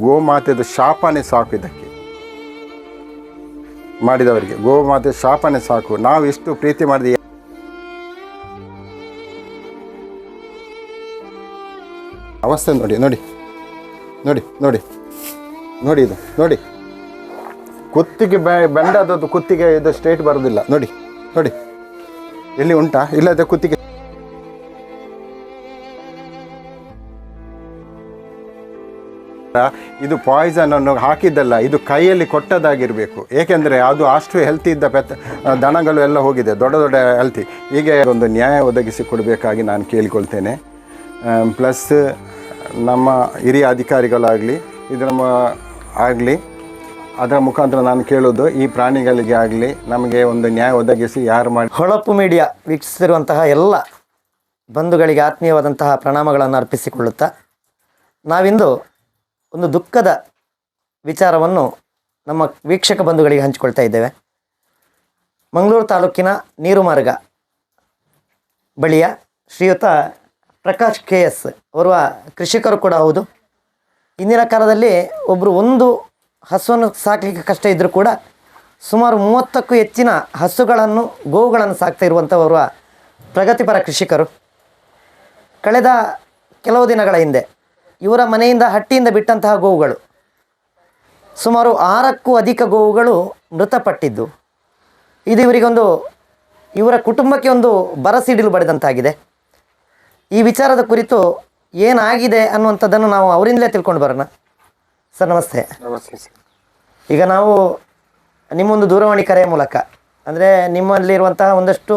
ಗೋಮಾತೆದು ಶಾಪನೆ ಸಾಕು ಇದಕ್ಕೆ. ಮಾಡಿದವರಿಗೆ, ಗೋಮಾತೆ ಶಾಪನೆ ಸಾಕು. ನಾವು ಎಷ್ಟು ಪ್ರೀತಿ ಮಾಡಿದ? ಅವಸ್ಥೆ ನೋಡಿ ನೋಡಿ ನೋಡಿ ನೋಡಿ ನೋಡಿ ಇದು, ನೋಡಿ. ಕುತ್ತಿಗೆ ಬೆ ಬೆಂಡದ್ದು ಕುತ್ತಿಗೆ ಇದು ಸ್ಟ್ರೇಟ್ ಬರೋದಿಲ್ಲ. ನೋಡಿ ನೋಡಿ. ಎಲ್ಲಿ ಉಂಟಾ? ಇಲ್ಲದೆ ಕುತ್ತಿಗೆ. ಇದು ಪಾಯ್ಸನ್ ಅನ್ನು ಹಾಕಿದ್ದಲ್ಲ, ಇದು ಕೈಯಲ್ಲಿ ಕೊಟ್ಟದಾಗಿರಬೇಕು. ಏಕೆಂದರೆ ಅದು ಅಷ್ಟು ಹೆಲ್ತಿ ಇದ್ದ ಪೆತ್ತ ದನಗಳು ಎಲ್ಲ ಹೋಗಿದೆ, ದೊಡ್ಡ ದೊಡ್ಡ ಹೆಲ್ತಿ ಹೀಗೆ ಒಂದು ನ್ಯಾಯ ಒದಗಿಸಿ ಕೊಡಬೇಕಾಗಿ ನಾನು ಕೇಳಿಕೊಳ್ತೇನೆ. ಪ್ಲಸ್ ನಮ್ಮ ಹಿರಿಯ ಅಧಿಕಾರಿಗಳಾಗಲಿ, ಇದು ನಮ್ಮ ಆಗಲಿ, ಅದರ ಮುಖಾಂತರ ನಾನು ಕೇಳೋದು, ಈ ಪ್ರಾಣಿಗಳಿಗೆ ಆಗಲಿ ನಮಗೆ ಒಂದು ನ್ಯಾಯ ಒದಗಿಸಿ ಯಾರು ಮಾಡಿ ಹೊಳಪು ಮೀಡಿಯಾ ವೀಕ್ಷಿಸಿರುವಂತಹ ಎಲ್ಲ ಬಂಧುಗಳಿಗೆ ಆತ್ಮೀಯವಾದಂತಹ ಪ್ರಣಾಮಗಳನ್ನು ಅರ್ಪಿಸಿಕೊಳ್ಳುತ್ತಾ ನಾವಿಂದು ಒಂದು ದುಃಖದ ವಿಚಾರವನ್ನು ನಮ್ಮ ವೀಕ್ಷಕ ಬಂಧುಗಳಿಗೆ ಹಂಚಿಕೊಳ್ತಾ ಇದ್ದೇವೆ. ಮಂಗಳೂರು ತಾಲೂಕಿನ ನೀರುಮಾರ್ಗ ಬಳಿಯ ಶ್ರೀಯುತ ಪ್ರಕಾಶ್ ಕೆ ಎಸ್ ಓರ್ವ ಕೃಷಿಕರು ಕೂಡ ಹೌದು. ಇಂದಿನ ಕಾಲದಲ್ಲಿ ಒಬ್ಬರು ಒಂದು ಹಸುವನ್ನು ಸಾಕಲಿಕ್ಕೆ ಕಷ್ಟ ಇದ್ದರೂ ಕೂಡ ಸುಮಾರು ಮೂವತ್ತಕ್ಕೂ ಹೆಚ್ಚಿನ ಹಸುಗಳನ್ನು, ಗೋವುಗಳನ್ನು ಸಾಕ್ತಾ ಇರುವಂಥ ಓರ್ವ ಪ್ರಗತಿಪರ ಕೃಷಿಕರು. ಕಳೆದ ಕೆಲವು ದಿನಗಳ ಹಿಂದೆ ಇವರ ಮನೆಯಿಂದ ಹಟ್ಟಿಯಿಂದ ಬಿಟ್ಟಂತಹ ಗೋವುಗಳು. ಸುಮಾರು ಆರಕ್ಕೂ ಅಧಿಕ ಗೋವುಗಳು ಮೃತಪಟ್ಟಿದ್ದು. ಇದು ಇವರಿಗೊಂದು ಇವರ ಕುಟುಂಬಕ್ಕೆ ಒಂದು ಬರಸಿಡಿಲು ಬಡಿದಂತಾಗಿದೆ. ಈ ವಿಚಾರದ ಕುರಿತು ಏನಾಗಿದೆ ಅನ್ನುವಂಥದ್ದನ್ನು ನಾವು ಅವರಿಂದಲೇ ತಿಳ್ಕೊಂಡು ಬರೋಣ. ಸರ್ ನಮಸ್ತೆ. ಈಗ ನಾವು ನಿಮ್ಮೊಂದು ದೂರವಾಣಿ ಕರೆಯ ಮೂಲಕ ಅಂದರೆ ನಿಮ್ಮಲ್ಲಿರುವಂತಹ ಒಂದಷ್ಟು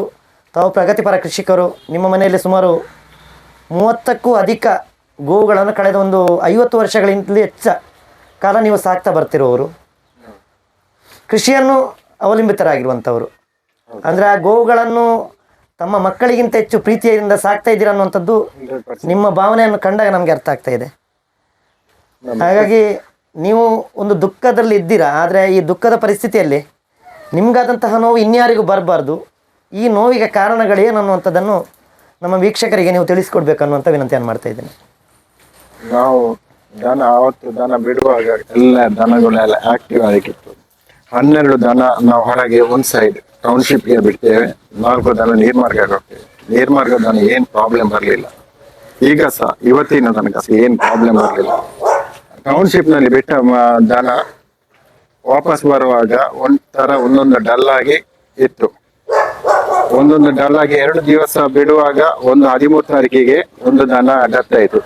ತಾವು ಪ್ರಗತಿಪರ ಕೃಷಿಕರು ನಿಮ್ಮ ಮನೆಯಲ್ಲಿ ಸುಮಾರು ಮೂವತ್ತಕ್ಕೂ ಅಧಿಕ ಗೋವುಗಳನ್ನು ಕಳೆದ ಒಂದು ಐವತ್ತು ವರ್ಷಗಳಿಂದಲೂ ಹೆಚ್ಚ ಕಾಲ ನೀವು ಸಾಕ್ತಾ ಬರ್ತಿರೋರು. ಕೃಷಿಯನ್ನು ಅವಲಂಬಿತರಾಗಿರುವಂಥವರು. ಅಂದರೆ ಆ ಗೋವುಗಳನ್ನು ತಮ್ಮ ಮಕ್ಕಳಿಗಿಂತ ಹೆಚ್ಚು ಪ್ರೀತಿಯಿಂದ ಸಾಕ್ತಾ ಇದ್ದೀರಾ ಅನ್ನುವಂಥದ್ದು ನಿಮ್ಮ ಭಾವನೆಯನ್ನು ಕಂಡಾಗ ನಮಗೆ ಅರ್ಥ ಆಗ್ತಾ ಇದೆ. ಹಾಗಾಗಿ ನೀವು ಒಂದು ದುಃಖದಲ್ಲಿ ಇದ್ದೀರಾ, ಆದರೆ ಈ ದುಃಖದ ಪರಿಸ್ಥಿತಿಯಲ್ಲಿ ನಿಮಗಾದಂತಹ ನೋವು ಇನ್ಯಾರಿಗೂ ಬರಬಾರ್ದು. ಈ ನೋವಿಗೆ ಕಾರಣಗಳೇನು ಅನ್ನುವಂಥದ್ದನ್ನು ನಮ್ಮ ವೀಕ್ಷಕರಿಗೆ ನೀವು ತಿಳಿಸ್ಕೊಡ್ಬೇಕು ಅನ್ನುವಂಥ ವಿನಂತಿಯನ್ನು ಮಾಡ್ತಾ ಇದ್ದೇನೆ. ನಾವು ದನ ಆವತ್ತು ದನ ಬಿಡುವಾಗ ಎಲ್ಲ ದನಗಳೆಲ್ಲ ಆಕ್ಟಿವ್ ಆಗಿತ್ತು. ಹನ್ನೆರಡು ದನ ನಾವು ಹೊರಗೆ ಒಂದ್ ಸೈಡ್ ಟೌನ್ಶಿಪ್ಗೆ ಬಿಡ್ತೇವೆ. ನಾಲ್ಕು ದನ ನೀರ್ಮಾರ್ಗಕ್ಕೆ ಹೋಗ್ತೇವೆ. ನೀರ್ಮಾರ್ಗ ದನ ಏನ್ ಪ್ರಾಬ್ಲಮ್ ಬರಲಿಲ್ಲ. ಈಗ ಸಹ ಇವತ್ತಿನ ತನಕ ಸಹ ಏನ್ ಪ್ರಾಬ್ಲಮ್ ಬರಲಿಲ್ಲ. ಟೌನ್ಶಿಪ್ನಲ್ಲಿ ಬಿಟ್ಟ ದನ ವಾಪಸ್ ಬರುವಾಗ ಒಂಥರ ಒಂದೊಂದು ಡಲ್ ಆಗಿ ಇತ್ತು. ಒಂದೊಂದು ಡಲ್ ಆಗಿ ಎರಡು ದಿವಸ ಬಿಡುವಾಗ ಒಂದು ಹದಿಮೂರು ತಾರೀಕಿಗೆ ಒಂದು ದನ ಡೆತ್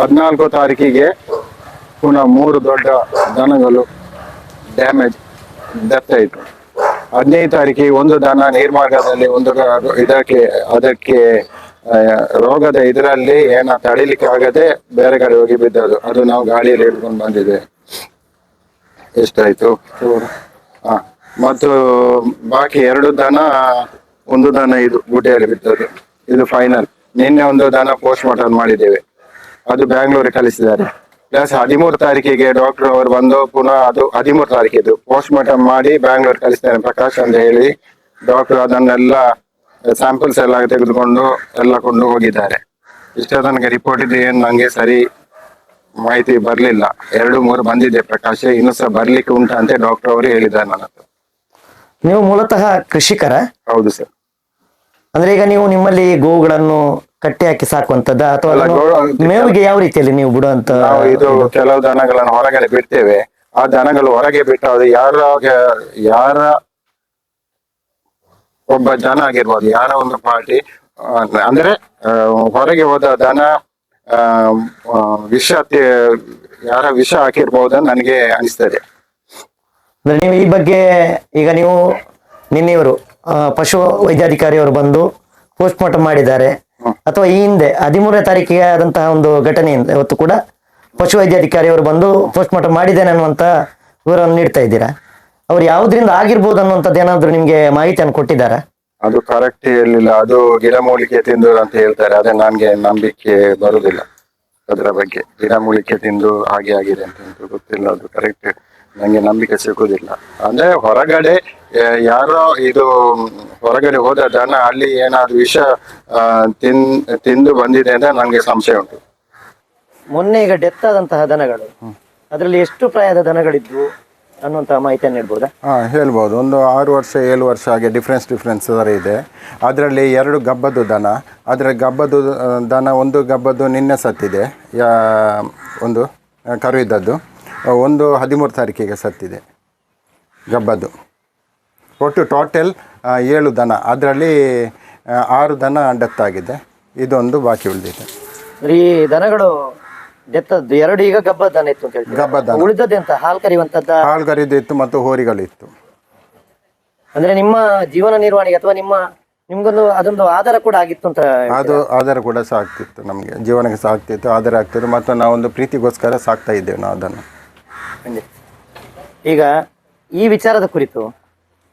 ಹದಿನಾಲ್ಕು ತಾರೀಕಿಗೆ ಪುನಃ ಮೂರು ದೊಡ್ಡ ದನಗಳು ಡ್ಯಾಮೇಜ್ ಡೆತ್ ಆಯಿತು ಹದಿನೈದು ತಾರೀಕಿಗೆ ಒಂದು ದನ ನೀರ್ಮಾರ್ಗದಲ್ಲಿ ಒಂದು ಇದಕ್ಕೆ, ಅದಕ್ಕೆ ರೋಗದ ಇದರಲ್ಲಿ ಏನ ತಡಿಲಿಕ್ಕೆ ಆಗದೆ ಬೇರೆ ಕಡೆ ಹೋಗಿ ಬಿದ್ದದು ಅದು ನಾವು ಗಾಳಿಯಲ್ಲಿ ಹಿಡ್ಕೊಂಡು ಬಂದಿದೆ ಎಷ್ಟಾಯ್ತು? ಹಾ ಮತ್ತು ಬಾಕಿ ಎರಡು ದನ, ಒಂದು ದನ ಇದು ಗುಡ್ಡೆಯಲ್ಲಿ ಬಿದ್ದದು ಇದು ಫೈನಲ್ ನಿನ್ನೆ ಒಂದು ದನ ಪೋಸ್ಟ್ ಮಾರ್ಟಮ್ ಮಾಡಿದ್ದೇವೆ. ಅದು ಬ್ಯಾಂಗ್ಳೂರಿಗೆ ಕಳಿಸಿದ್ದಾರೆ. ಪ್ಲಸ್ ಹದಿಮೂರು ತಾರೀಕಿಗೆ ಡಾಕ್ಟರ್ ಅವರು ಬಂದು ಪುನಃ ಅದು ಹದಿಮೂರು ತಾರೀಕಿದ್ದು ಪೋಸ್ಟ್ ಮಾರ್ಟಮ್ ಮಾಡಿ ಬ್ಯಾಂಗ್ಳೂರ್ ಕಳಿಸ್ತಾರೆ ಪ್ರಕಾಶ್ ಅಂತ ಹೇಳಿ. ಡಾಕ್ಟರ್ ಅದನ್ನೆಲ್ಲ ಸ್ಯಾಂಪಲ್ಸ್ ಎಲ್ಲ ತೆಗೆದುಕೊಂಡು ಎಲ್ಲ ಕೊಂಡು ಹೋಗಿದ್ದಾರೆ. ಇಷ್ಟೇ ನನಗೆ ರಿಪೋರ್ಟ್ ಇದೆ ಏನು ನನಗೆ ಸರಿ ಮಾಹಿತಿ ಬರಲಿಲ್ಲ. ಎರಡು ಮೂರು ಬಂದಿದೆ ಪ್ರಕಾಶ್ ಇನ್ನೂ ಸಹ ಬರ್ಲಿಕ್ಕೆ ಉಂಟು ಅಂತ ಡಾಕ್ಟರ್ ಅವರು ಹೇಳಿದ್ದಾರೆ ನನ್ನ ಹತ್ರ. ನೀವು ಮೂಲತಃ ಕೃಷಿಕರ? ಹೌದು ಸರ್. ಅಂದ್ರೆ ಈಗ ನೀವು ನಿಮ್ಮಲ್ಲಿ ಗೋವುಗಳನ್ನು ಕಟ್ಟಿ ಹಾಕಿ ಸಾಕುವಂತದ್ದ ಅಥವಾ ಅಲ್ಲ, ಗೋ- ಮೇವಿಗೆ ಯಾವ ರೀತಿಯಲ್ಲಿ ನೀವು ಬಿಡುವಂತ ನಾವು ಇದು ಕೆಲವು ದನಗಳನ್ನು ಹೊರಗಡೆ ಬಿಡ್ತೇವೆ. ಆ ದನಗಳು ಹೊರಗೆ ಬಿಟ್ಟಾಗ ಯಾರ ಯಾರ ಒಬ್ಬ ಜನ ಆಗಿರ್ಬೋದು ಯಾರ ಒಂದು ಪಾರ್ಟಿ ಅಂದ್ರೆ ಆ, ಹೊರಗೆ ಹೋದ ದನ ಆ, ಆ, ವಿಷ ತಿ- ಯಾರ ವಿಷ ಹಾಕಿರ್ಬೋದು ನನಗೆ ಅನಿಸ್ತದೆ. ಅಂದ್ರೆ ನೀವು ಈ ಬಗ್ಗೆ ಈಗ ನೀವು ನಿನ್ನೆಯವರು ಆ, ಪಶು ವೈದ್ಯಾಧಿಕಾರಿಯವರು ಬಂದು ಪೋಸ್ಟ್ ಮಾರ್ಟಮ್ ಮಾಡಿದ್ದಾರೆ. ಅಥವಾ ಈ ಹಿಂದೆ ಹದಿಮೂರನೇ ತಾರೀಕಿಗೆ ಆದಂತಹ ಒಂದು ಘಟನೆಯಿಂದ ಇವತ್ತು ಕೂಡ ಪಶು ವೈದ್ಯಾಧಿಕಾರಿಯವರು ಬಂದು ಪೋಸ್ಟ್ ಮಾರ್ಟಮ್ ಮಾಡಿದ್ದೇನೆ ಅನ್ನುವಂತ ವಿವರವನ್ನು ನೀಡ್ತಾ ಇದ್ದೀರಾ? ಅವ್ರು ಯಾವುದರಿಂದ ಆಗಿರ್ಬೋದು ಅನ್ನುವಂಥದ್ದು ಏನಾದ್ರು ನಿಮ್ಗೆ ಮಾಹಿತಿಯನ್ನು ಕೊಟ್ಟಿದ್ದಾರಾ? ಅದು ಕರೆಕ್ಟ್ ಇರಲಿಲ್ಲ ಅದು ಗಿಡಮೂಲಿಕೆ ತಿಂದು ಅಂತ ಹೇಳ್ತಾರೆ. ಅದೇ ನನ್ಗೆ ನಂಬಿಕೆ ಬರುದಿಲ್ಲ ಅದರ ಬಗ್ಗೆ. ಗಿಡಮೂಲಿಕೆ ತಿಂದು ಹಾಗೆ ಆಗಿದೆ ಅಂತ ಅಂತ ಗೊತ್ತಿಲ್ಲ. ಅದು ಕರೆಕ್ಟ್ ನಂಗೆ ನಂಬಿಕೆ ಸಿಗುವುದಿಲ್ಲ ಅಂದ್ರೆ ಹೊರಗಡೆ ಯಾರೋ ಇದು ಹೊರಗಡೆ ಹೋದ ದನ ಅಲ್ಲಿ ಏನಾದ್ರು ವಿಷ ತಿನ್ ತಿಂದು ಬಂದಿದೆ ಅಂತ ನನಗೆ ಸಂಶಯ ಉಂಟು. ಮೊನ್ನೆ ಈಗ ಡೆತ್ ಆದಂತಹ ದನಗಳು. ಅದರಲ್ಲಿ ಎಷ್ಟು ಪ್ರಾಯದ ದನಗಳಿದ್ವು? ಅನ್ನುವಂತಹ ಮಾಹಿತಿಯನ್ನು ಹೇಳ್ಬೋದಾ? ಹಾಂ ಹೇಳ್ಬೋದು. ಒಂದು ಆರು ವರ್ಷ ಏಳು ವರ್ಷ ಹಾಗೆ ಡಿಫ್ರೆನ್ಸ್ ಡಿಫ್ರೆನ್ಸ್ ಥರ ಇದೆ. ಅದರಲ್ಲಿ ಎರಡು ಗಬ್ಬದ್ದು ದನ. ಅದರ ಗಬ್ಬದ್ದು ದನ ಒಂದು ಗಬ್ಬದ್ದು ನಿನ್ನೆ ಸತ್ತಿದೆ. ಯಾ ಒಂದು ಕರು ಇದ್ದದ್ದು. ಒಂದು ಹದಿಮೂರು ತಾರೀಕಿಗೆ ಸತ್ತಿದೆ. ಗಬ್ಬದ್ದು. ಒಟ್ಟು ಟೋಟಲ್ ಏಳು ದನ. ಅದರಲ್ಲಿ ಆರು ದನ ಡೆತ್ ಆಗಿದೆ. ಇದೊಂದು ಬಾಕಿ ಉಳಿದಿದೆ. ಈ ದನಗಳು ಡೆತ್ತದ್ದು ಎರಡು ಈಗ ಗಬ್ಬ ದನ ಇತ್ತು ಅಂತ ಹೇಳ್ತೀವಿ ಗಬ್ಬದ ದನ. ಅಂತ ಹಾಲು ಕರೆಯುವಂತದ್ದ ಹಾಲ್ಗರಿದು ಇತ್ತು ಮತ್ತು ಹೋರಿಗಳಿತ್ತು ಅಂದ್ರೆ ನಿಮ್ಮ ಜೀವನ ನಿರ್ವಹಣೆಗೆ ಅಥವಾ ನಿಮ್ಮ ನಿಮ್ಗೊಂದು ಅದೊಂದು ಆಧಾರ ಕೂಡ ಆಗಿತ್ತು ಅಂತ ಅದು ಆಧಾರ ಕೂಡ ಸಾಕ್ತಿತ್ತು ನಮಗೆ. ಜೀವನಕ್ಕೆ ಸಾಕ್ತಿತ್ತು ಆಧಾರ ಆಗ್ತಿತ್ತು. ಮತ್ತು ನಾವೊಂದು ಪ್ರೀತಿಗೋಸ್ಕರ ಸಾಕ್ತಾ ಇದ್ದೇವೆ ನಾವು ಅದನ್ನು. ಈಗ ಈ ವಿಚಾರದ ಕುರಿತು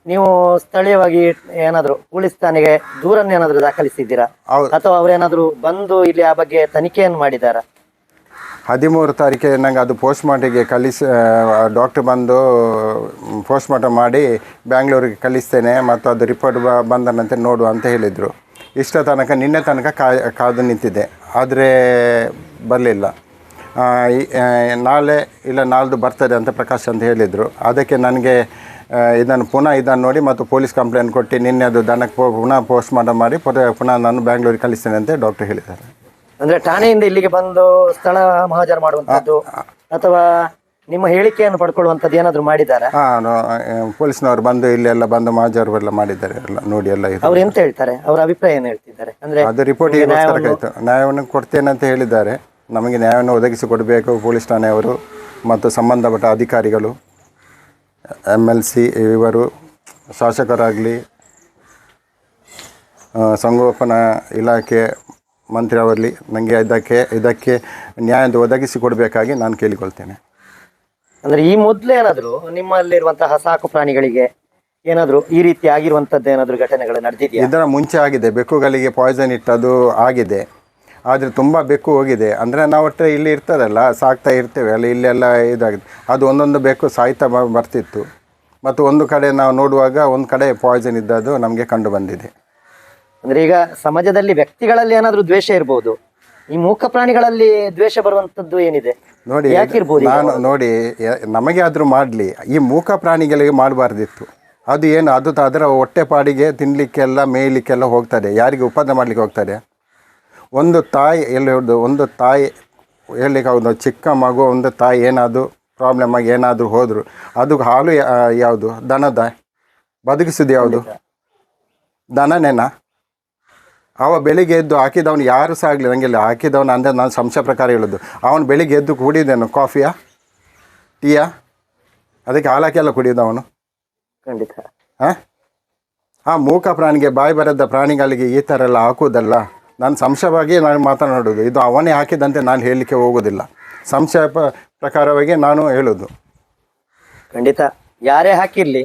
ನೀವು ಸ್ಥಳೀಯವಾಗಿ ಏನಾದರೂ ಪೊಲೀಸ್ ಠಾಣೆಗೆ ದೂರನ್ನು ಏನಾದ್ರು ದಾಖಲಿಸಿದ್ದೀರಾ? ಹೌದು. ಅಥವಾ ಅವರೇನಾದರೂ ಬಂದು ಇಲ್ಲಿ ಆ ಬಗ್ಗೆ ತನಿಖೆಯನ್ನು ಮಾಡಿದಾರಾ ಹದಿಮೂರು ತಾರೀಕೆ ನಂಗೆ ಅದು ಪೋಸ್ಟ್ ಮಾರ್ಟಿಗೆ ಕಳಿಸಿ ಡಾಕ್ಟ್ರ್ ಬಂದು ಪೋಸ್ಟ್ ಮಾರ್ಟಮ್ ಮಾಡಿ ಬ್ಯಾಂಗ್ಳೂರಿಗೆ ಕಳಿಸ್ತೇನೆ ಮತ್ತು ಅದು ರಿಪೋರ್ಟ್ ಬ ಬಂದ ನಂತರ ನೋಡುವ ಅಂತ ಹೇಳಿದರು. ಇಷ್ಟ ತನಕ ನಿನ್ನೆ ತನಕ ಕಾ ಕಾದು ನಿಂತಿದೆ ಆದರೆ ಬರಲಿಲ್ಲ. ನಾಳೆ ಇಲ್ಲ ನಾಳ್ದು ಬರ್ತದೆ ಅಂತ ಪ್ರಕಾಶ್ ಅಂತ ಹೇಳಿದರು. ಅದಕ್ಕೆ ನನಗೆ ಇದನ್ನು ಪುನಃ ಇದನ್ನು ನೋಡಿ ಮತ್ತು ಪೊಲೀಸ್ ಕಂಪ್ಲೇಂಟ್ ಕೊಟ್ಟು ನಿನ್ನೆ ಅದು ದನಕ್ಕೆ ಪುನಃ ಪೋಸ್ಟ್ ಮಾರ್ಟಮ್ ಮಾಡಿ ಪುನಃ ಪುನಃ ನಾನು ಬ್ಯಾಂಗ್ಳೂರಿಗೆ ಕಳಿಸ್ತೇನೆ ಅಂತ ಡಾಕ್ಟರ್ ಹೇಳಿದ್ದಾರೆ. ಅಂದ್ರೆ ಠಾಣೆಯಿಂದ ಇಲ್ಲಿಗೆ ಬಂದು ಸ್ಥಳ ಮಹಾಜರ್ ಮಾಡುವಂತದ್ದು ಅಥವಾ ನಿಮ್ಮ ಹೇಳಿಕೆಯನ್ನು ಪಡ್ಕೊಳ್ಳುವಂಥದ್ದು ಏನಾದರೂ ಮಾಡಿದ್ದಾರೆ? ಹಾಂ ಪೊಲೀಸ್ನವರು ಬಂದು ಇಲ್ಲೆಲ್ಲ ಬಂದು ಮಹಾಜರು ಎಲ್ಲ ಮಾಡಿದ್ದಾರೆ ಎಲ್ಲ ನೋಡಿ ಎಲ್ಲ ಇದು. ಅವ್ರು ಎಂತ ಹೇಳ್ತಾರೆ? ಅವರ ಅಭಿಪ್ರಾಯ ಏನು ಹೇಳ್ತಿದ್ದಾರೆ? ಅಂದ್ರೆ ಅದು ರಿಪೋರ್ಟ್ ನ್ಯಾಯವನ್ನು ಕೊಡ್ತೇನೆ ಅಂತ ಹೇಳಿದ್ದಾರೆ. ನಮಗೆ ನ್ಯಾಯವನ್ನು ಒದಗಿಸಿಕೊಡಬೇಕು ಪೊಲೀಸ್ ಠಾಣೆಯವರು ಮತ್ತು ಸಂಬಂಧಪಟ್ಟ ಅಧಿಕಾರಿಗಳು ಎಂ ಎಲ್ ಸಿ ಇವರು ಶಾಸಕರಾಗಲಿ ಸಂಗೋಪನಾ ಇಲಾಖೆ ಮಂತ್ರಿ ಅವರಲ್ಲಿ ನನಗೆ ಇದಕ್ಕೆ ಇದಕ್ಕೆ ನ್ಯಾಯ ಒದಗಿಸಿಕೊಡಬೇಕಾಗಿ ನಾನು ಕೇಳಿಕೊಳ್ತೇನೆ. ಅಂದರೆ ಈ ಮೊದಲು ಏನಾದರೂ ನಿಮ್ಮಲ್ಲಿರುವಂತಹ ಸಾಕು ಪ್ರಾಣಿಗಳಿಗೆ ಏನಾದರೂ ಈ ರೀತಿ ಆಗಿರುವಂಥದ್ದು ಏನಾದರೂ ಘಟನೆಗಳು ನಡೆದಿದೆಯಾ? ಇದರ ಮುಂಚೆ ಆಗಿದೆ. ಬೆಕ್ಕುಗಳಿಗೆ ಪಾಯ್ಸನ್ ಇಟ್ಟದು ಆಗಿದೆ. ಆದರೆ ತುಂಬ ಬೆಕ್ಕು ಹೋಗಿದೆ. ಅಂದರೆ ನಾವು ಒಟ್ಟರೆ ಇಲ್ಲಿ ಇರ್ತದಲ್ಲ ಸಾಕ್ತಾ ಇರ್ತೇವೆ. ಅಲ್ಲಿ ಇಲ್ಲೆಲ್ಲ ಇದಾಗಿದೆ. ಅದು ಒಂದೊಂದು ಬೆಕ್ಕು ಸಾಯ್ತಾ ಬರ್ತಿತ್ತು. ಮತ್ತು ಒಂದು ಕಡೆ ನಾವು ನೋಡುವಾಗ ಒಂದು ಕಡೆ ಪಾಯ್ಸನ್ ಇದ್ದದ್ದು ನಮಗೆ ಕಂಡು ಬಂದಿದೆ. ಅಂದ್ರೆ ಈಗ ಸಮಾಜದಲ್ಲಿ ವ್ಯಕ್ತಿಗಳಲ್ಲಿ ಏನಾದರೂ ದ್ವೇಷ ಇರ್ಬೋದು. ಈ ಮೂಕ ಪ್ರಾಣಿಗಳಲ್ಲಿ ದ್ವೇಷ ಬರುವಂತದ್ದು ಏನಿದೆ? ನೋಡಿ? ನಾನು ನೋಡಿ ನಮಗೆ ಆದರೂ ಮಾಡಲಿ. ಈ ಮೂಕ ಪ್ರಾಣಿಗಳಿಗೆ ಮಾಡಬಾರ್ದಿತ್ತು. ಅದು ಏನು ಅದು ತ- ಅದರ ಹೊಟ್ಟೆ ಪಾಡಿಗೆ ತಿನ್ನಲಿಕ್ಕೆಲ್ಲ ಮೇಯಲಿಕ್ಕೆಲ್ಲ ಹೋಗ್ತದೆ ಯಾರಿಗೆ ಉಪದ್ರ ಮಾಡಲಿಕ್ಕೆ ಹೋಗ್ತದೆ ಒಂದು ತಾಯಿ ಎಲ್ಲಿ ಹಿಡ್ದು ಒಂದು ತಾಯಿ ಹೇಳಲಿಕ್ಕೆ ಹೌದು. ಚಿಕ್ಕ ಮಗು ಒಂದು ತಾಯಿ ಏನಾದರೂ ಪ್ರಾಬ್ಲಮ್ ಆಗಿ ಏನಾದರೂ ಹೋದರು ಅದು ಹಾಲು ಯಾವುದು? ದನದ? ಬದುಕಿಸಿದ್ದು ಯಾವುದು? ದನನೇನ? ಅವ ಬೆಳಿಗ್ಗೆ ಎದ್ದು ಹಾಕಿದವನು ಯಾರು ಸಹ ಆಗಲಿ ನನಗೆ ಹಾಕಿದವನು ಅಂದರೆ ನಾನು ಸಂಶಯ ಪ್ರಕಾರ ಹೇಳೋದು. ಅವನು ಬೆಳಿಗ್ಗೆ ಎದ್ದು ಕುಡಿದೇನು? ಕಾಫಿಯಾ? ಟೀಯಾ? ಅದಕ್ಕೆ ಹಾಲಾಕೆಲ್ಲ ಕುಡಿಯೋದವನು ಖಂಡಿತ. ಹಾಂ? ಆ ಮೂಕ ಪ್ರಾಣಿಗೆ ಬಾಯಿ ಬರದ ಪ್ರಾಣಿಗಳಿಗೆ ಈ ಥರ ಎಲ್ಲ ಹಾಕುವುದಲ್ಲ ನಾನು ಸಂಶಯವಾಗಿ ನಾನು ಮಾತನಾಡೋದು. ಇದು ಅವನೇ ಹಾಕಿದಂತೆ ನಾನು ಹೇಳಲಿಕ್ಕೆ ಹೋಗೋದಿಲ್ಲ. ಸಂಶಯ ಪ್ರಕಾರವಾಗಿ ನಾನು ಹೇಳೋದು. ಖಂಡಿತ. ಯಾರೇ ಹಾಕಿರ್ಲಿ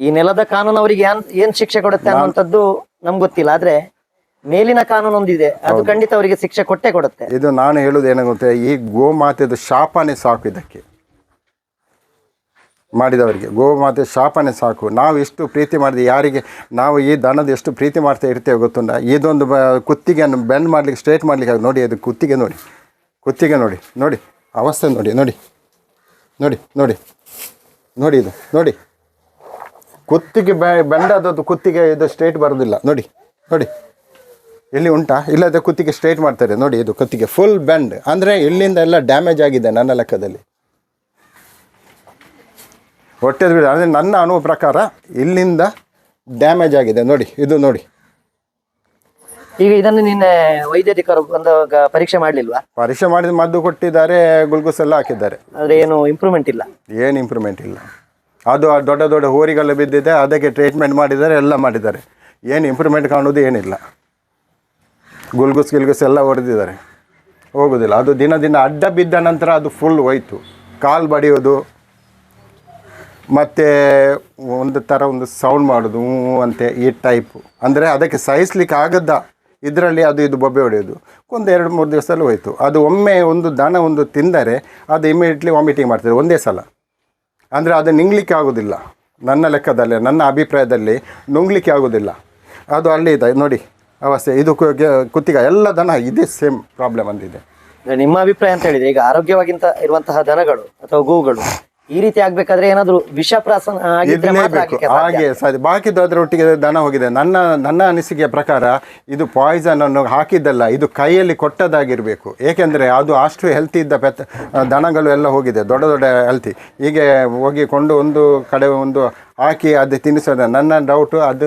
ಈ ನೆಲದ ಕಾನೂನು ಅವರಿಗೆ ಏನ್ ಶಿಕ್ಷೆ ಕೊಡುತ್ತೆ ಅನ್ನುವಂಥದ್ದು ನಮ್ಗೆ ಗೊತ್ತಿಲ್ಲ. ಆದ್ರೆ ಮೇಲಿನ ಕಾನೂನು ಒಂದಿದೆ ಅದು ಖಂಡಿತ ಅವರಿಗೆ ಶಿಕ್ಷೆ ಕೊಟ್ಟೆ ಕೊಡುತ್ತೆ. ಇದು ನಾನು ಹೇಳೋದು ಏನಾಗುತ್ತೆ ಈ ಗೋಮಾತೆದು ಶಾಪನೇ ಸಾಕು ಇದಕ್ಕೆ. ಮಾಡಿದವರಿಗೆ. ಗೋಮಾತೆ ಶಾಪನೆ ಸಾಕು. ನಾವು ಎಷ್ಟು ಪ್ರೀತಿ ಮಾಡಿದೆ, ಯಾರಿಗೆ ನಾವು ಈ ದನದ ಎಷ್ಟು ಪ್ರೀತಿ ಮಾಡ್ತಾ ಇರ್ತೇವೆ ಗೊತ್ತುಂಟ? ಇದೊಂದು ಬ, ಕುತ್ತಿಗೆಯನ್ನು ಬೆಂಡ್ ಮಾಡಲಿಕ್ಕೆ, ಸ್ಟ್ರೇಟ್ ಮಾಡಲಿಕ್ಕೆ ನೋಡಿ, ಅದು ಕುತ್ತಿಗೆ ನೋಡಿ. ಕುತ್ತಿಗೆ ನೋಡಿ ನೋಡಿ. ಅವಸ್ಥೆ ನೋಡಿ ನೋಡಿ. ನೋಡಿ ನೋಡಿ. ನೋಡಿ ಇದು, ನೋಡಿ. ಕುತ್ತಿಗೆ ಬೆ, ಬೆಂಡಾದದ್ದು ಕುತ್ತಿಗೆ ಇದು ಸ್ಟ್ರೇಟ್ ಬರೋದಿಲ್ಲ. ನೋಡಿ ನೋಡಿ. ಎಲ್ಲಿ ಉಂಟಾ? ಇಲ್ಲದ ಕುತ್ತಿಗೆ ಸ್ಟ್ರೇಟ್ ಮಾಡ್ತಾರೆ. ನೋಡಿ ಇದು ಕುತ್ತಿಗೆ. ಫುಲ್ ಬೆಂಡ್ ಅಂದರೆ ಇಲ್ಲಿಂದ ಎಲ್ಲ ಡ್ಯಾಮೇಜ್ ಆಗಿದೆ ನನ್ನ ಲೆಕ್ಕದಲ್ಲಿ. ಹೊಟ್ಟೆದು ಬಿಡ ಅಂದರೆ ನನ್ನ ಅನುಭವ ಪ್ರಕಾರ ಇಲ್ಲಿಂದ ಡ್ಯಾಮೇಜ್ ಆಗಿದೆ. ನೋಡಿ ಇದು ನೋಡಿ. ಈಗ ಇದನ್ನು ನಿನ್ನೆ ವೈದ್ಯಾಧಿಕಾರಿ ಬಂದಾಗ ಪರೀಕ್ಷೆ ಮಾಡಲಿಲ್ವಾ? ಪರೀಕ್ಷೆ ಮಾಡಿದ ಮದ್ದು ಕೊಟ್ಟಿದ್ದಾರೆ ಗುಲ್ಗುಸ್ ಎಲ್ಲ ಹಾಕಿದ್ದಾರೆ. ಆದರೆ ಏನು ಇಂಪ್ರೂವ್ಮೆಂಟ್ ಇಲ್ಲ? ಏನು ಇಂಪ್ರೂವ್ಮೆಂಟ್ ಇಲ್ಲ. ಅದು ಆ ದೊಡ್ಡ ದೊಡ್ಡ ಹೋರಿಗೆಲ್ಲ ಬಿದ್ದಿದೆ ಅದಕ್ಕೆ ಟ್ರೀಟ್ಮೆಂಟ್ ಮಾಡಿದ್ದಾರೆ ಎಲ್ಲ ಮಾಡಿದ್ದಾರೆ. ಏನು ಇಂಪ್ರೂವ್ಮೆಂಟ್ ಕಾಣೋದು ಏನಿಲ್ಲ. ಗುಲ್ಗುಸ್ ಗಿಲ್ಗುಸ್ ಎಲ್ಲ ಹೊಡೆದಿದ್ದಾರೆ ಹೋಗೋದಿಲ್ಲ. ಅದು ದಿನ ದಿನ ಅಡ್ಡ ಬಿದ್ದ ನಂತರ ಅದು ಫುಲ್ ಹೋಯ್ತು. ಕಾಲು ಬಡಿಯೋದು ಮತ್ತು ಒಂದು ಥರ ಒಂದು ಸೌಂಡ್ ಮಾಡೋದು, ಹ್ಞೂ ಅಂತೆ, ಈ ಟೈಪು ಅಂದರೆ ಅದಕ್ಕೆ ಸಹಿಸ್ಲಿಕ್ಕೆ ಆಗದ್ದ. ಇದರಲ್ಲಿ ಅದು ಇದು ಬೊಬ್ಬೆ ಹೊಡೆಯೋದು. ಒಂದು ಎರಡು ಮೂರು ದಿವಸದಲ್ಲಿ ಹೋಯಿತು. ಅದು ಒಮ್ಮೆ ಒಂದು ದನ ಒಂದು ತಿಂದರೆ ಅದು ಇಮಿಡಿಯೇಟ್ಲಿ ವಾಮಿಟಿಂಗ್ ಮಾಡ್ತದೆ, ಒಂದೇ ಸಲ. ಅಂದರೆ ಅದು ನಿಂಗ್ಲಿಕ್ಕೆ ಆಗೋದಿಲ್ಲ. ನನ್ನ ಲೆಕ್ಕದಲ್ಲಿ, ನನ್ನ ಅಭಿಪ್ರಾಯದಲ್ಲಿ ನುಂಗ್ಲಿಕ್ಕೆ ಆಗೋದಿಲ್ಲ. ಅದು ಅಲ್ಲಿ ಇದೆ, ನೋಡಿ, ಅವಸ್ಥೆ. ಇದು ಕುತ್ತಿಗ, ಎಲ್ಲ ದನ ಇದೇ ಸೇಮ್ ಪ್ರಾಬ್ಲಮ್ ಅಂದಿದೆ. ನಿಮ್ಮ ಅಭಿಪ್ರಾಯ ಅಂತ ಹೇಳಿದ್ರೆ, ಈಗ ಆರೋಗ್ಯವಾಗಿಂತ ಇರುವಂತಹ ದನಗಳು ಅಥವಾ ಗೋವುಗಳು ಈ ರೀತಿ ಆಗ್ಬೇಕಾದ್ರೆ ಏನಾದ್ರು ವಿಷಪ್ರಾಸನ ಇರಲೇಬೇಕು. ಹಾಗೆ ಸರಿ ಬಾಕಿದ್ದು ಅದರೊಟ್ಟಿಗೆ ದನ ಹೋಗಿದೆ. ನನ್ನ ನನ್ನ ಅನಿಸಿಕೆಯ ಪ್ರಕಾರ ಇದು ಪಾಯ್ಸನ್ ಅನ್ನು ಹಾಕಿದ್ದಲ್ಲ ಇದು ಕೈಯಲ್ಲಿ ಕೊಟ್ಟದಾಗಿರಬೇಕು. ಏಕೆಂದರೆ ಅದು ಅಷ್ಟು ಹೆಲ್ತಿ ಇದ್ದ ಪೆತ್ ದನಗಳು ಎಲ್ಲ ಹೋಗಿದೆ ದೊಡ್ಡ ದೊಡ್ಡ ಹೆಲ್ತಿ ಹೀಗೆ ಹೋಗಿ ಕೊಂಡು ಒಂದು ಕಡೆ ಒಂದು ಹಾಕಿ ಅದು ತಿನ್ನಿಸೋದ ನನ್ನ ಡೌಟ್ ಅದು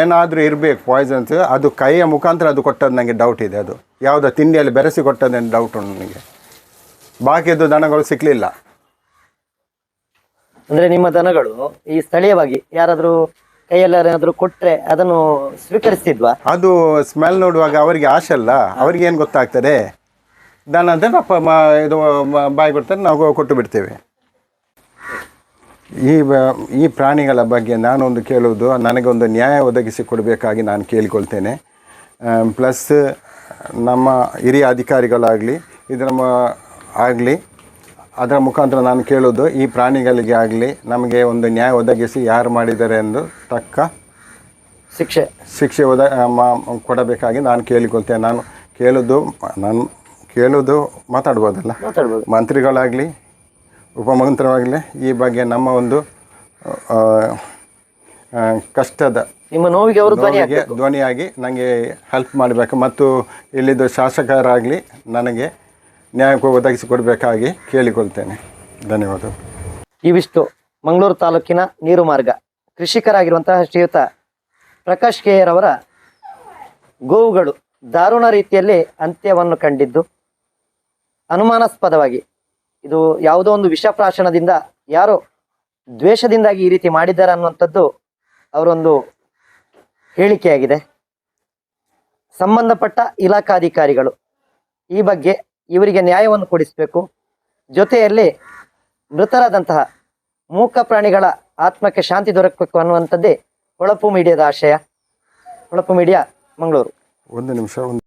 ಏನಾದರೂ ಇರಬೇಕು ಪಾಯ್ಸನ್ಸ್ ಅದು ಕೈಯ ಮುಖಾಂತರ ಅದು ಕೊಟ್ಟದ್ದು ನನಗೆ ಡೌಟ್ ಇದೆ ಅದು. ಯಾವುದೋ ತಿಂಡಿಯಲ್ಲಿ ಬೆರೆಸಿ ಕೊಟ್ಟದ್ದು ಡೌಟ್ ಉಂಟು ನನಗೆ. ಬಾಕಿದ್ದು ದನಗಳು ಸಿಕ್ಕಲಿಲ್ಲ ಅಂದ್ರೆ ನಿಮ್ಮ ದನಗಳು ಈ ಸ್ಥಳೀಯವಾಗಿ ಯಾರಾದ್ರೂ ಕೈಯಲ್ಲಿ ಏನಾದ್ರು ಕೊಟ್ರೆ ಅದನ್ನು ಸ್ವೀಕರಿಸ್ತಿದ್ವಾ? ಅದು ಸ್ಮೆಲ್ ನೋಡುವಾಗ ಅವರಿಗೆ ಆಸೆ ಅಲ್ಲ. ಅವ್ರಿಗೆ ಏನು ಗೊತ್ತಾಗ್ತದೆ? ದನ ಅಂದ್ರೆ ಇದು ಬಾಯಿ ಬಿಡ್ತಾರೆ ನಾವು ಕೊಟ್ಟು ಬಿಡ್ತೇವೆ. ಈ ಈ ಪ್ರಾಣಿಗಳ ಬಗ್ಗೆ ನಾನೊಂದು ಕೇಳುವುದು, ನನಗೊಂದು ನ್ಯಾಯ ಒದಗಿಸಿ ಕೊಡಬೇಕಾಗಿ ನಾನು ಕೇಳಿಕೊಳ್ತೇನೆ. ಪ್ಲಸ್ ನಮ್ಮ ಹಿರಿಯ ಅಧಿಕಾರಿಗಳಾಗಲಿ, ಇದು ನಮ್ಮ ಆಗಲಿ ಅದರ ಮುಖಾಂತರ ನಾನು ಕೇಳೋದು ಈ ಪ್ರಾಣಿಗಳಿಗೆ ಆಗಲಿ ನಮಗೆ ಒಂದು ನ್ಯಾಯ ಒದಗಿಸಿ ಯಾರು ಮಾಡಿದ್ದಾರೆ ಎಂದು ತಕ್ಕ ಶಿಕ್ಷೆ. ಶಿಕ್ಷೆ ಒದ ಮ- ಕೊಡಬೇಕಾಗಿ ನಾನು ಕೇಳಿಕೊಳ್ತೇನೆ. ನಾನು ಕೇಳೋದು ನಾನು ಕೇಳೋದು ಮಾತಾಡ್ಬೋದಲ್ಲ? ಮಾತಾಡ್ಬೋದು. ಮಂತ್ರಿಗಳಾಗಲಿ ಉಪಮಂತ್ರಿಗಳಾಗಲಿ ಈ ಬಗ್ಗೆ ನಮ್ಮ ಒಂದು ಆ, ಆ, ಕಷ್ಟದ ನಿಮ್ಮ ನೋವಿಗೆ ಅವರು ಧ್ವನಿ ಧ್ವನಿಯಾಗಿ ನನಗೆ ಹೆಲ್ಪ್ ಮಾಡಬೇಕು. ಮತ್ತು ಇಲ್ಲಿದ್ದು ಶಾಸಕರಾಗಲಿ ನನಗೆ ನ್ಯಾಯ ಒದಗಿಸಿಕೊಡಬೇಕಾಗಿ ಕೇಳಿಕೊಳ್ತೇನೆ. ಧನ್ಯವಾದ ಇವಿಷ್ಟು ಮಂಗಳೂರು ತಾಲೂಕಿನ ನೀರು ಮಾರ್ಗ. ಕೃಷಿಕರಾಗಿರುವಂತಹ ಶ್ರೀಯುತ ಪ್ರಕಾಶ್ ಕೆಯರವರ ಗೋವುಗಳು ದಾರುಣ ರೀತಿಯಲ್ಲಿ ಅಂತ್ಯವನ್ನು ಕಂಡಿದ್ದು, ಅನುಮಾನಾಸ್ಪದವಾಗಿ. ಇದು ಯಾವುದೋ ಒಂದು ವಿಷಪ್ರಾಶನದಿಂದ ಯಾರೋ ದ್ವೇಷದಿಂದಾಗಿ ಈ ರೀತಿ ಮಾಡಿದ್ದಾರೆ ಅನ್ನುವಂಥದ್ದು ಅವರೊಂದು ಹೇಳಿಕೆಯಾಗಿದೆ. ಸಂಬಂಧಪಟ್ಟ ಇಲಾಖಾಧಿಕಾರಿಗಳು ಈ ಬಗ್ಗೆ ಇವರಿಗೆ ನ್ಯಾಯವನ್ನು ಕೊಡಿಸಬೇಕು. ಜೊತೆಯಲ್ಲಿ ಮೃತರಾದಂತಹ ಮೂಕ ಪ್ರಾಣಿಗಳ ಆತ್ಮಕ್ಕೆ ಶಾಂತಿ ದೊರಕಬೇಕು ಅನ್ನುವಂಥದ್ದೇ ಹೊಳಪು ಮೀಡಿಯಾದ ಆಶಯ. ಹೊಳಪು ಮೀಡಿಯಾ, ಮಂಗಳೂರು. ಒಂದು ನಿಮಿಷ, ಒಂದು